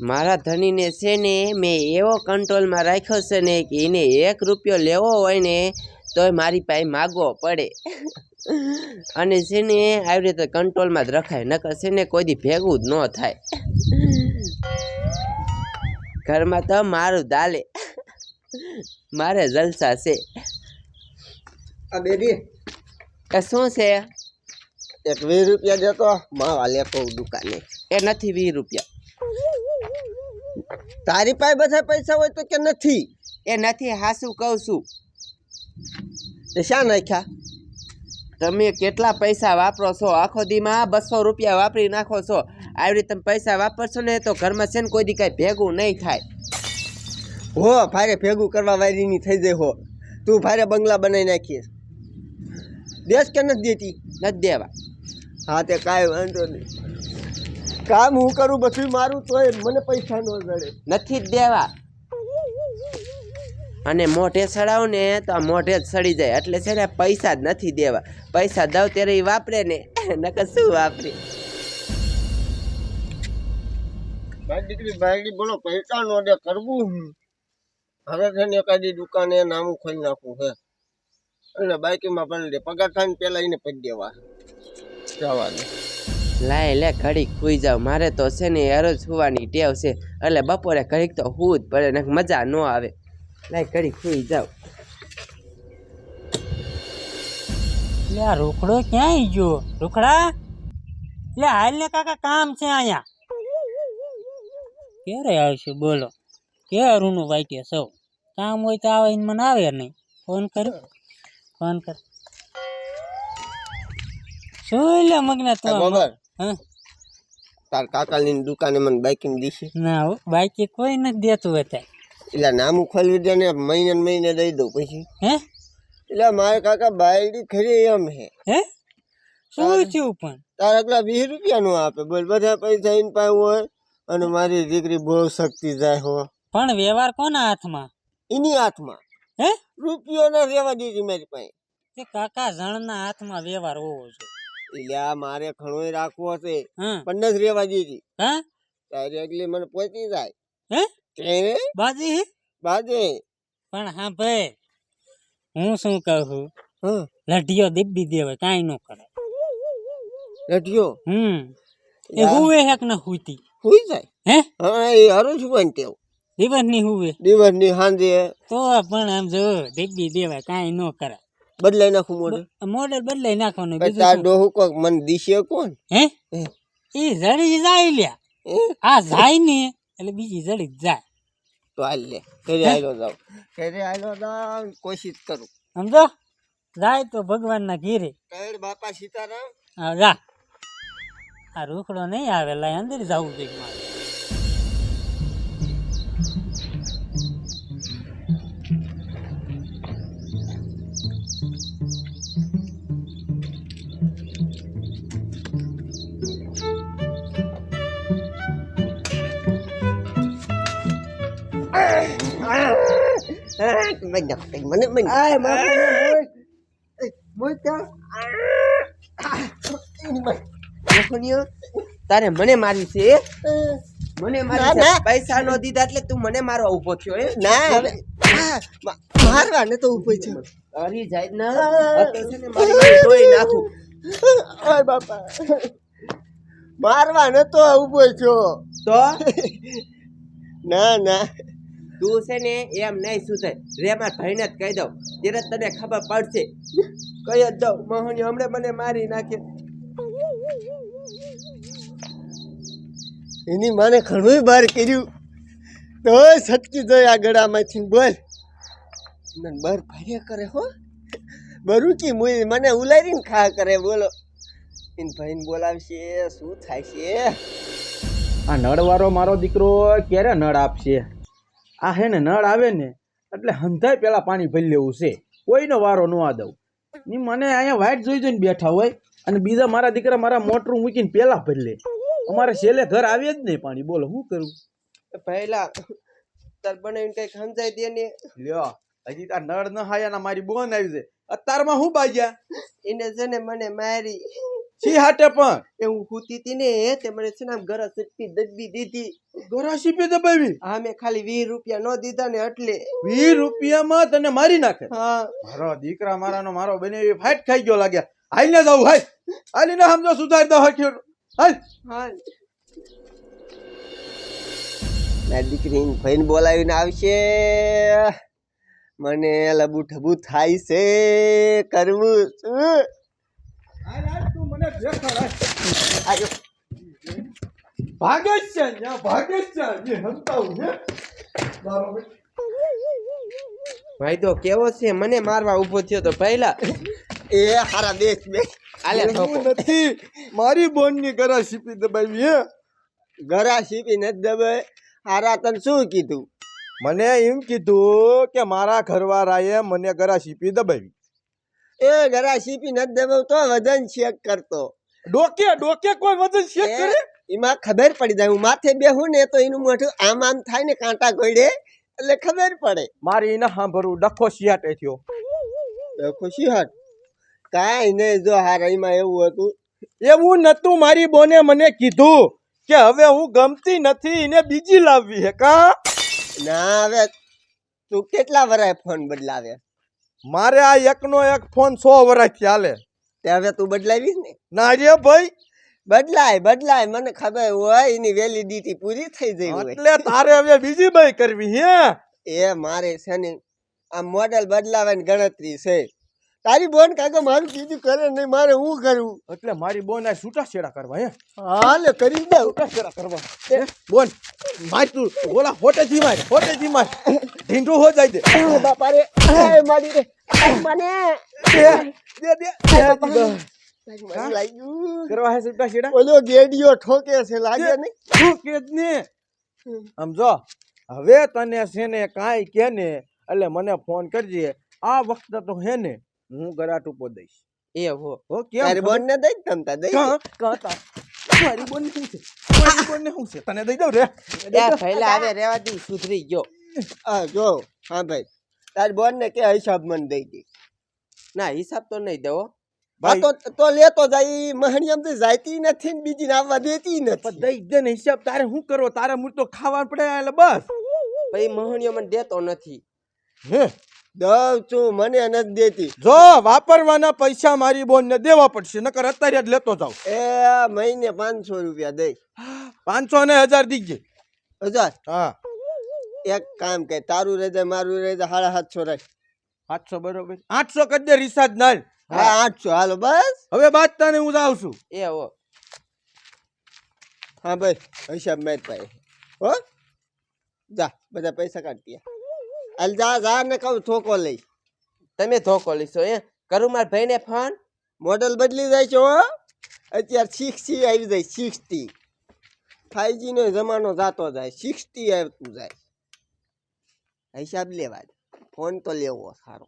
મારા ધણીને છે ને મેં એવો કંટ્રોલમાં રાખ્યો છે ને કે એને એક રૂપિયો લેવો હોય ને તોય મારી પાસે માગવો પડે. અને છે ને આવી રીતે કંટ્રોલમાં જ રખાય નકર છે ને કોઈ દી ભેગું જ ન થાય. ઘરમાં તો મારું દાલે મારે જલસા છે. આ બેબી. એ શું છે? એક વીસ રૂપિયા દેતો માવા લેતો દુકાને. એ નથી વીસ રૂપિયા. તારી પાસે બધા પૈસા હોય તો કે નથી? એ નથી હાસું કહું છું. તે શા નાખ્યા? તમે કેટલા પૈસા વાપરો છો? આખો દીમાં બસો રૂપિયા વાપરી નાખો છો. આવી રીતે તમે પૈસા વાપરશો ને તો ઘરમાં છે ને કોઈ દી કાંઈ ભેગું નહીં થાય. હો ભારે ભેગું કરવા વાયરીની થઈ જાય હો. તું ભારે બંગલા બનાવી નાખીશ. દેશ કે નથી દેતી? નથી દેવા. હા તે કાંઈ વાંધો નહીં. કામ હું કરું બધું મારું તોય મને પૈસા ન જડે. નથી જ દેવા. અને મોઢે સડાવ ને તો આ મોઢે જ સડી જાય. એટલે છે ને પૈસા જ નથી દેવા. પૈસા દઉં ત્યારે એ વાપરે ને. નકર શું વાપરે? મારી દીકરી ભાઈ બોલો પૈસા નો દે કરવું હવે છે ને એકાદી દુકાને નામું ખોલી નાખવું હે. એટલે બાઈકીમાં પણ દે પગાર થાય ને પેલા એને પડી દેવા. જવા દે. લાય લે ઘડીક સુઈ જાવ મારે તો છે ને હરોજ સુવાની ટેવ છે. એટલે બપોરે ઘડીક તો સુવું જ પડે ને મજા ન આવે. લાય ઘડીક સુઈ જાવ લે આ રોકડો ક્યાંય ગયો રોકડા? લે હાલ ને કાકા કામ છે અહીંયા. ક્યારે આવશે બોલો. કે અરુનું વાઈટે સૌ? કામ હોય તો આવે મને આવે નહીં. ફોન કર ફોન કર. શું લે મગના તું હા? તાર કાકાની દુકાને મને બાઈકિંગ દીધી ના હો બાઇકી કોઈ નથી દેતું અત્યારે એટલે નામું ખોલવી દે ને મહિને મહિને દઈ દઉં પછી. હે? એટલે મારે કાકા બાયડી ખરી એમ હે. હે? શું થયું પણ? તારે આગલા વીસ રૂપિયા નું આપે. બોલ બધા પૈસા એને પાસે હોય અને મારી દીકરી બહુ શક્તિ જાય હો. પણ વ્યવહાર કોના હાથમાં? એની હાથમાં. હે? રૂપિયો ના રેવા દીધી મારી પાસે. કાકા જણના હાથમાં વ્યવહાર હોવો જોઈએ. મારે ઘણોય રાખવો હશે હા. પણ નથી રેવા દીધી હા? તારી આગલી મને પહોંચી જાય. હે? તેને બાજી બાજે. પણ હા ભાઈ હું શું કહું? હા. લઢિયો દીબી દેવાય કાંઈ ન કરે. લઢિયો? હમ. એ. હુવે હેક ન હુતી હુઈ જાય. હે? હા એ હરું છું પણ તેવું. દિવસની હુવે? દિવસની સાંજે. તો પણ આમ જો દીબી દેવાય કાંઈ ન કરે. બદલાઈ નાખું મોડલ મોડલ બદલાઈ નાખવાનું. બીજું તાર? ડોહું કોક મને દીશે કોણ? હે? એ જડી જાય લ્યા? આ જાય ને એટલે બીજી જડી જ જાય. તો હાલ લે ઘરે આયલો જાવ ઘરે આયલો જાવ કોશિશ કરું. સમજો? જાય તો ભગવાનના ઘેરે. કહેડ બાપા સીતારામ? હા જા. આ રૂખડો નહીં આવે લાય અંદર જવું જોઈએ મારે. મને મને આય મારે મોય ત્યાં મોહનીયો, તારે મને મારી છે મને મારી છે પૈસા નો દીધા એટલે તું મને મારવા ઊભો થયો એ ના મારવા ને તો ઊભો છે અરી જાય ના છે ને મારી મારી ધોઈ નાખું ઓય બાપા મારવા ને તો ઊભો છો તો ના ના તું છે ને એમ નહીં સુધરે રે મારા ભાઈને જ કહી દઉં. ત્યારે તને ખબર પડશે. કહી જ દઉં. મોહની હમણાં મને મારી નાખે. એની માને ઘણું બહાર કર્યું. તો સટકી જાય આ ગળામાંથી બોલ. મને બહાર ભાઈ કરે હો. બરુકી મુઈ મને ઉલારીને ખા કરે, બોલો. એને ભાઈને બોલાવશે, શું થાય છે આ નળવાળો મારો દીકરો ક્યારે નળ આપશે? આ હે ને નળ આવે ને એટલે હંધાય પેલા પાણી ભરી લેવું છે. કોઈનો વારો ન આ દઉં ની મને અહીંયા વાઇટ જોઈ જોઈને બેઠા હોય અને બીજા મારા દીકરા મારા મોટરું મૂકીને પેલા ભરી લે. અમારે છેલ્લે ઘર આવે જ નહીં પાણી. બોલો શું કરું? પહેલા તાર બનાવીને કંઈક સમજાય દે ને. લ્યો હજી તાર નળ ન હાયા ના મારી બોન આવી છે. અત્યારમાં હું બાજ્યા? એને છે ને મને મારી સી હાટે પણ? એ હું ખૂતી હતી ને તે મને છે ને ગરજ ચટકી દબી દીધી. ગોરા સીપી દબાવી? હા મેં ખાલી વીસ રૂપિયા ન દીધા ને એટલે. વીસ રૂપિયામાં તને મારી નાખે? હા. મારો દીકરા મારાનો મારો બને એવી ફાઇટ ખાઈ ગયો લાગ્યા હાલ ને જાવ હાલ. હાલી ને સમજો સુધાર દો હક્યો હાલ. હા મારી દીકરીને ભાઈને બોલાવીને આવશે. મને લબુ ઠબુ થાય છે કરવું શું હાલ હાલ હાલ. ભાગે જ છે ભાગે જ. ભાઈ તો કેવો છે? મને મારવા ઊભો થયો તો પહેલા. એ હારા દેશ બે. આલે નથી. મારી બોનની ગરા સીપી દબાવી હે? ગરા સીપી નથી દબાય હારા તને શું કીધું? મને એમ કીધું કે મારા ઘરવાળાએ મને ગરા સીપી દબાવી. એ ગરા સીપી નથી દેવો તો વજન ચેક કરતો. ડોકે ડોકે કોઈ વજન ચેક કરે? એમાં ખબર પડી જાય હું માથે બેહું ને તો એનું મોઢું આમ આમ થાય ને કાંટા ગોળે એટલે ખબર પડે. મારી એને સાંભળવું ડખો શિયાટે થયો. ડખો શિયાટ? કાંઈ નહીં જો હારે એમાં એવું હતું. એવું નતું મારી બોને મને કીધું કે હવે હું ગમતી નથી એને બીજી લાવવી હે કા? ના હવે તું કેટલા વરાય ફોન બદલાવે મારે આ એકનો એક ફોન સો વર્ષથી હાલે. તે હવે તું બદલાવીશ ને? ના રે ભાઈ. બદલાય બદલાય. મને ખબર હોય એની વેલિડિટી પૂરી થઈ જઈ હોય. એટલે તારે હવે બીજી બાઈ કરવી હે. એ મારે છે ને આ મોડેલ બદલાવાની ગણતરી છે. તારી બોન કાકો મારું કીધું કરે નહીં મારે હું કરું એટલે મારી બોન આ છૂટા છેડા કરવા હે? હાલે કરી દે છૂટા છેડા કરવા. બોન માર તું ઓલા ફોટેથી માર ફોટેથી માર. ઢીંઢું હો જાય દે. બાપા રે એ મારી રે. મને. દે દે દે કરવા હે છૂટા છેડા? ઓલો ગેડિયો ઠોકે છે લાગે નહીં? તું કે જ ને. સમજો હવે તને છે ને કાંઈ કે ને એટલે મને ફોન કરજે. આ વખતે તો હે ને હું ગરા ટૂંકો દઈશ. એ હો. હો કેમ? તારી બોન ને દઈ તમતા દઈ? કાં? કાં મારી શું છે? મારી બોનને શું છે? તને દઈ દઉં રે? એ પહેલા આવે રેવા દી સુધરી ગયો. આ જો હા ભાઈ. તારી બોન ને કે હિસાબ મને દઈ દે. ના હિસાબ તો નહીં દેવો. હા તો તો લેતો જાય મહણિયમ તો જાયતી નથી ને બીજી ને આવવા દેતી નથી. દઈ દે ને હિસાબ તારે શું કરો તારે મૂળ તો ખાવા પડે એટલે બસ. ભાઈ મહણીઓ મને દેતો નથી. હે? દઉં છું મને નથી દેતી. જો વાપરવાના પૈસા મારી બોન ને દેવા પડશે નકર અત્યારે જ લેતો જાવ એ મહિને પાંચસો રૂપિયા દઈ. પાંચસો ને હજાર દીજે. હજાર? હા. એક કામ કે તારું રહે મારું રહે જાય સાડા સાતસો રાખ. આઠસો બરોબર. આઠસો કરી દે રિસાર્જ ના હા આઠસો. હાલો બસ. હવે બાદ તને હું જાઉં છું. એ હો. હા ભાઈ હિસાબ મેં ભાઈ હો? જા બધા પૈસા કાઢી હાલ જા ને કહું, ધોકો લઈ તમે ધોકો લઈશો એ કરું મારા ભાઈને ફોન? મોડલ બદલી જાય છે અત્યારે સિક્સટી આવી જાય સિક્સટી ફાઈવજીનો જમાનો જાતો જાય સિક્સટી આવતું જાય. હિસાબ લેવા ફોન તો લેવો સારો.